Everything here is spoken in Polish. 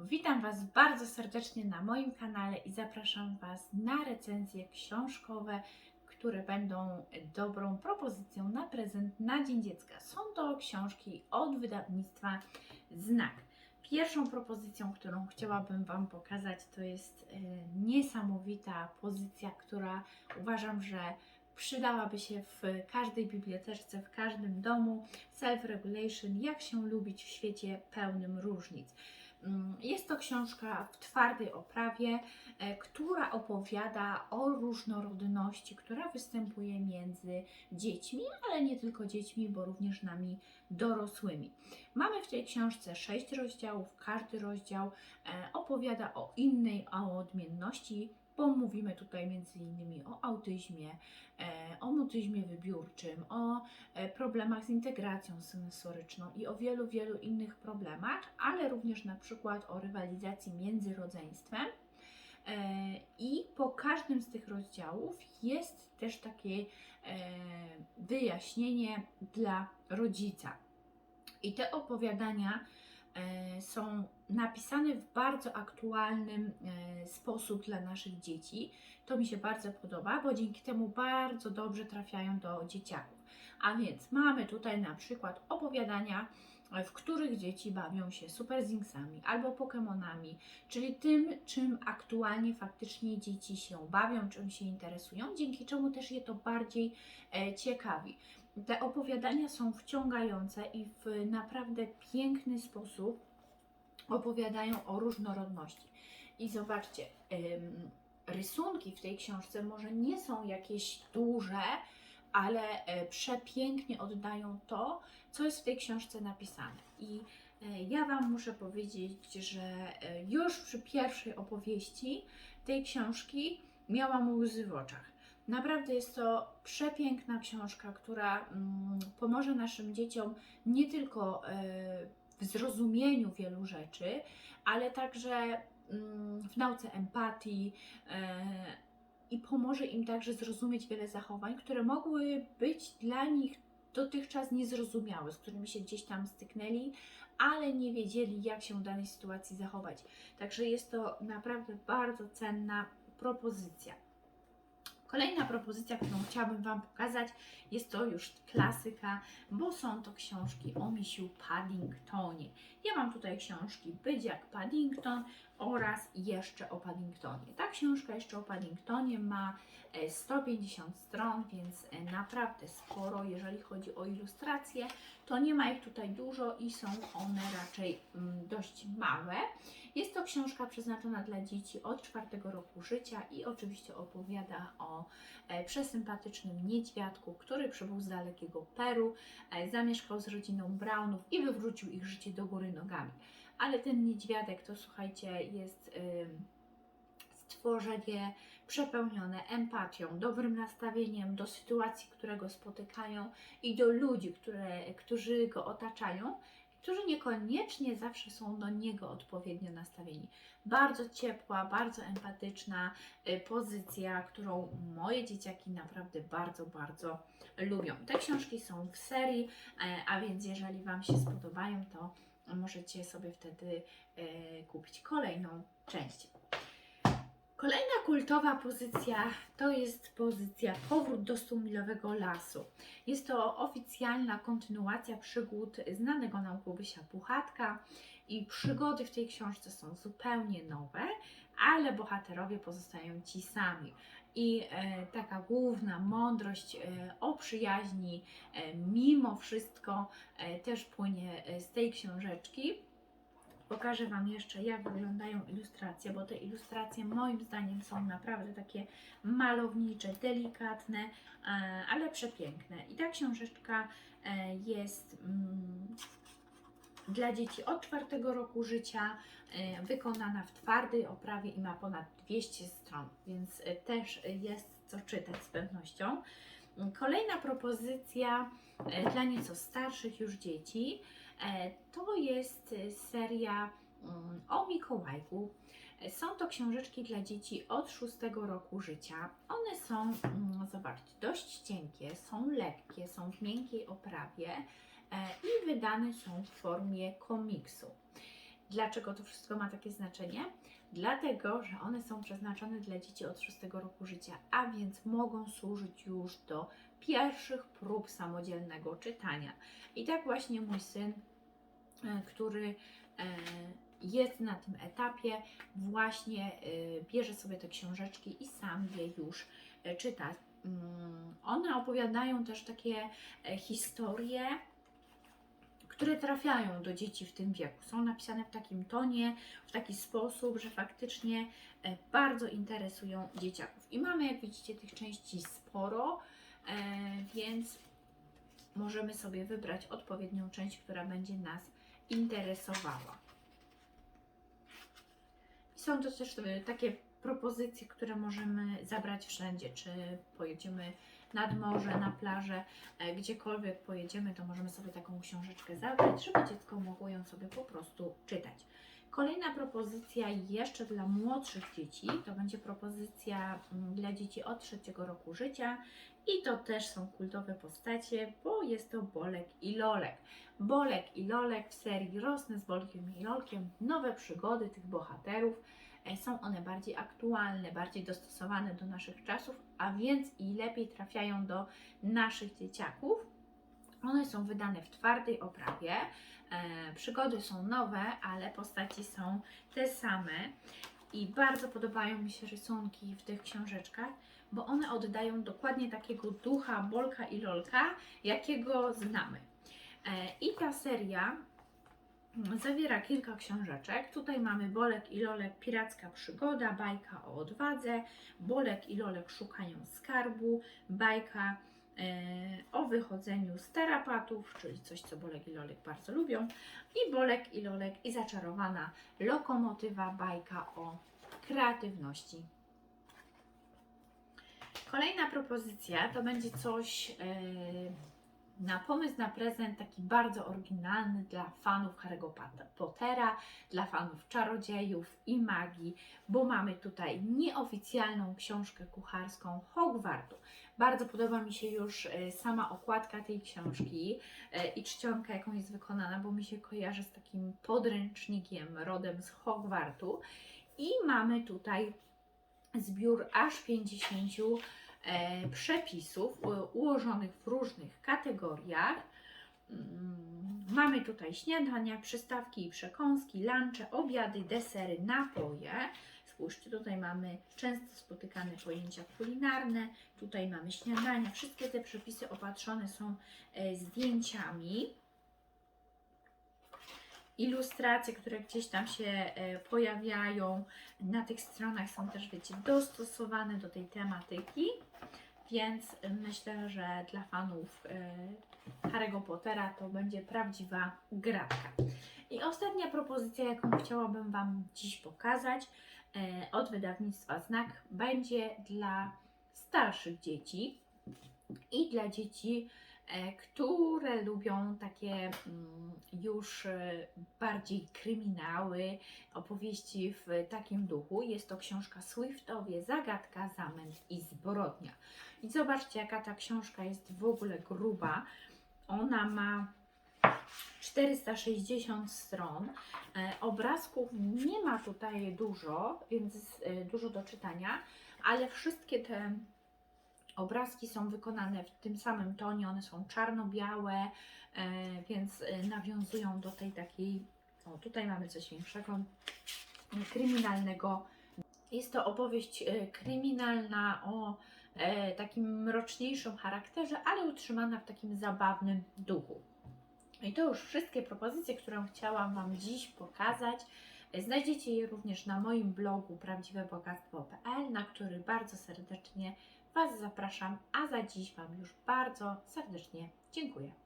Witam Was bardzo serdecznie na moim kanale i zapraszam Was na recenzje książkowe, które będą dobrą propozycją na prezent na Dzień Dziecka. Są to książki od wydawnictwa Znak. Pierwszą propozycją, którą chciałabym Wam pokazać, to jest e, niesamowita pozycja, która uważam, że przydałaby się w każdej biblioteczce, w każdym domu. Self-regulation, jak się lubić w świecie pełnym różnic. Mm, Jest to książka w twardej oprawie, e, która opowiada o różnorodności, która występuje między dziećmi, ale nie tylko dziećmi, bo również nami dorosłymi. Mamy w tej książce sześć rozdziałów. Każdy rozdział e, opowiada o innej, o odmienności, bo mówimy tutaj m.in. o autyzmie, e, o mutyzmie wybiórczym, o e, problemach z integracją sensoryczną i o wielu, wielu innych problemach, ale również na przykład o rywalizacji między rodzeństwem. E, I po każdym z tych rozdziałów jest też takie wyjaśnienie dla rodzica. I te opowiadania są napisane w bardzo aktualnym e, sposób dla naszych dzieci. To mi się bardzo podoba, bo dzięki temu bardzo dobrze trafiają do dzieciaków. A więc mamy tutaj na przykład opowiadania, e, w których dzieci bawią się Super Zinksami albo Pokemonami, czyli tym, czym aktualnie faktycznie dzieci się bawią, czym się interesują, dzięki czemu też je to bardziej e, ciekawi. Te opowiadania są wciągające i w naprawdę piękny sposób opowiadają o różnorodności. I zobaczcie, rysunki w tej książce może nie są jakieś duże, ale e, przepięknie oddają to, co jest w tej książce napisane. I e, ja Wam muszę powiedzieć, że e, już przy pierwszej opowieści tej książki miałam łzy w oczach. Naprawdę jest to przepiękna książka, która mm, pomoże naszym dzieciom nie tylko e, w zrozumieniu wielu rzeczy, ale także mm, w nauce empatii e, i pomoże im także zrozumieć wiele zachowań, które mogły być dla nich dotychczas niezrozumiałe, z którymi się gdzieś tam styknęli, ale nie wiedzieli, jak się w danej sytuacji zachować. Także jest to naprawdę bardzo cenna propozycja. Kolejna propozycja, którą chciałabym Wam pokazać, jest to już klasyka, bo są to książki o misiu Paddingtonie. Ja mam tutaj książki Być jak Paddington oraz jeszcze o Paddingtonie. Ta książka jeszcze o Paddingtonie ma e, 150 stron, więc e, naprawdę sporo, jeżeli chodzi o ilustracje. To nie ma ich tutaj dużo i są one raczej mm, dość małe. Jest to książka przeznaczona dla dzieci od czwartego roku życia i oczywiście opowiada o e, przesympatycznym niedźwiadku, który przybył z dalekiego Peru, e, zamieszkał z rodziną Brownów i wywrócił ich życie do góry nogami. Ale ten niedźwiadek to słuchajcie, jest stworzenie przepełnione empatią, dobrym nastawieniem do sytuacji, które go spotykają i do ludzi, które, którzy go otaczają, którzy niekoniecznie zawsze są do niego odpowiednio nastawieni. Bardzo ciepła, bardzo empatyczna y, pozycja, którą moje dzieciaki naprawdę bardzo, bardzo lubią. Te książki są w serii, e, a więc jeżeli Wam się spodobają, to możecie sobie wtedy e, kupić kolejną część. Kolejna kultowa pozycja to jest pozycja Powrót do Stumilowego Lasu. Jest to oficjalna kontynuacja przygód znanego nam Kubysia Puchatka i przygody w tej książce są zupełnie nowe, ale bohaterowie pozostają ci sami. I e, taka główna mądrość e, o przyjaźni, e, mimo wszystko, też płynie z tej książeczki. Pokażę Wam jeszcze, jak wyglądają ilustracje, bo te ilustracje moim zdaniem są naprawdę takie malownicze, delikatne, ale przepiękne. I ta książeczka jest mm, dla dzieci od czwartego roku życia, e, wykonana w twardej oprawie i ma ponad 200 stron, więc e, też jest co czytać z pewnością. Kolejna propozycja e, dla nieco starszych już dzieci to jest seria mm, o Mikołajku. Są to książeczki dla dzieci od 6 roku życia. One są, mm, zobaczcie, dość cienkie, są lekkie, są w miękkiej oprawie i wydane są w formie komiksu. Dlaczego to wszystko ma takie znaczenie? Dlatego, że one są przeznaczone dla dzieci od 6 roku życia, a więc mogą służyć już do pierwszych prób samodzielnego czytania. I tak właśnie mój syn, e, który e, jest na tym etapie, właśnie e, bierze sobie te książeczki i sam je już e, czyta. Mm, One opowiadają też takie e, historie, które trafiają do dzieci w tym wieku. Są napisane w takim tonie, w taki sposób, że faktycznie e, bardzo interesują dzieciaków. I mamy, jak widzicie, tych części sporo, e, więc możemy sobie wybrać odpowiednią część, która będzie nas interesowała. I Są to też e, takie propozycje, które możemy zabrać wszędzie, czy pojedziemy nad morze, na plażę, e, gdziekolwiek pojedziemy, to możemy sobie taką książeczkę zabrać, żeby dziecko mogło ją sobie po prostu czytać. Kolejna propozycja jeszcze dla młodszych dzieci, to będzie propozycja mm, dla dzieci od trzeciego roku życia i to też są kultowe postacie, bo jest to Bolek i Lolek. Bolek i Lolek w serii Rosnę z Bolkiem i Lolkiem, nowe przygody tych bohaterów. E, Są one bardziej aktualne, bardziej dostosowane do naszych czasów, a więc i lepiej trafiają do naszych dzieciaków. One są wydane w twardej oprawie. E, przygody są nowe, ale postaci są te same. I bardzo podobają mi się rysunki w tych książeczkach, bo one oddają dokładnie takiego ducha Bolka i Lolka, jakiego znamy. E, I ta seria zawiera kilka książeczek. Tutaj mamy Bolek i Lolek Piracka Przygoda, bajka o odwadze, Bolek i Lolek szukają skarbu, bajka e, o wychodzeniu z tarapatów, czyli coś, co Bolek i Lolek bardzo lubią, i Bolek i Lolek i zaczarowana lokomotywa, bajka o kreatywności. Kolejna propozycja to będzie coś e, na pomysł na prezent taki bardzo oryginalny dla fanów Harry'ego Pot- Pottera, dla fanów czarodziejów i magii, bo mamy tutaj nieoficjalną książkę kucharską Hogwartu. Bardzo podoba mi się już e, sama okładka tej książki e, i czcionka, jaką jest wykonana, bo mi się kojarzy z takim podręcznikiem rodem z Hogwartu. I mamy tutaj zbiór aż 50 e, przepisów e, ułożonych w różnych kategoriach. Mm, Mamy tutaj śniadania, przystawki i przekąski, lunche, obiady, desery, napoje. Spójrzcie, tutaj mamy często spotykane pojęcia kulinarne, tutaj mamy śniadania. Wszystkie te przepisy opatrzone są e, zdjęciami. Ilustracje, które gdzieś tam się e, pojawiają na tych stronach są też, wiecie, dostosowane do tej tematyki, więc myślę, że dla fanów e, Harry'ego Pottera to będzie prawdziwa gratka. I ostatnia propozycja, jaką chciałabym Wam dziś pokazać e, od wydawnictwa Znak, będzie dla starszych dzieci i dla dzieci, które lubią takie mm, już e, bardziej kryminały, opowieści w takim duchu. Jest to książka Swiftowie, Zagadka, Zamęt i Zbrodnia. I zobaczcie, jaka ta książka jest w ogóle gruba. Ona ma 460 stron. E, obrazków nie ma tutaj dużo, więc e, dużo do czytania, ale wszystkie te obrazki są wykonane w tym samym tonie, one są czarno-białe, e, więc e, nawiązują do tej takiej, o tutaj mamy coś większego, e, kryminalnego. Jest to opowieść kryminalna o takim mroczniejszym charakterze, ale utrzymana w takim zabawnym duchu. I to już wszystkie propozycje, które chciałam Wam dziś pokazać. Znajdziecie je również na moim blogu prawdziwebogactwo.pl, na który bardzo serdecznie Was zapraszam, a za dziś Wam już bardzo serdecznie dziękuję.